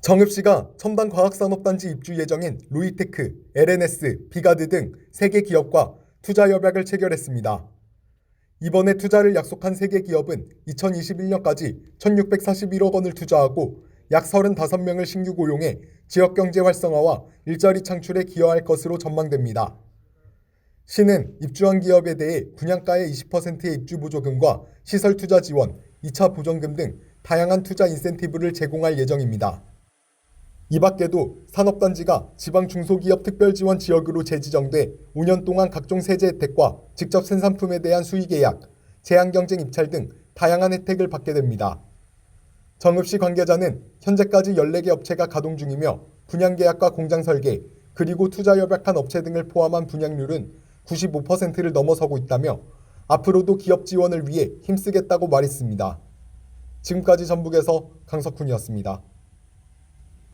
정읍시가 첨단 과학산업단지 입주 예정인 루이테크, LNS, 비가드 등세개 기업과 투자 협약을 체결했습니다. 이번에 투자를 약속한 세개 기업은 2021년까지 1,641억 원을 투자하고 약 35명을 신규 고용해 지역 경제 활성화와 일자리 창출에 기여할 것으로 전망됩니다. 시는 입주한 기업에 대해 분양가의 20%의 입주 보조금과 시설 투자 지원, 2차 보전금 등 다양한 투자 인센티브를 제공할 예정입니다. 이 밖에도 산업단지가 지방 중소기업 특별지원 지역으로 재지정돼 5년 동안 각종 세제 혜택과 직접 생산품에 대한 수의 계약, 제한경쟁 입찰 등 다양한 혜택을 받게 됩니다. 정읍시 관계자는 현재까지 14개 업체가 가동 중이며 분양계약과 공장 설계, 그리고 투자 협약한 업체 등을 포함한 분양률은 95%를 넘어서고 있다며 앞으로도 기업 지원을 위해 힘쓰겠다고 말했습니다. 지금까지 전북에서 강석훈이었습니다.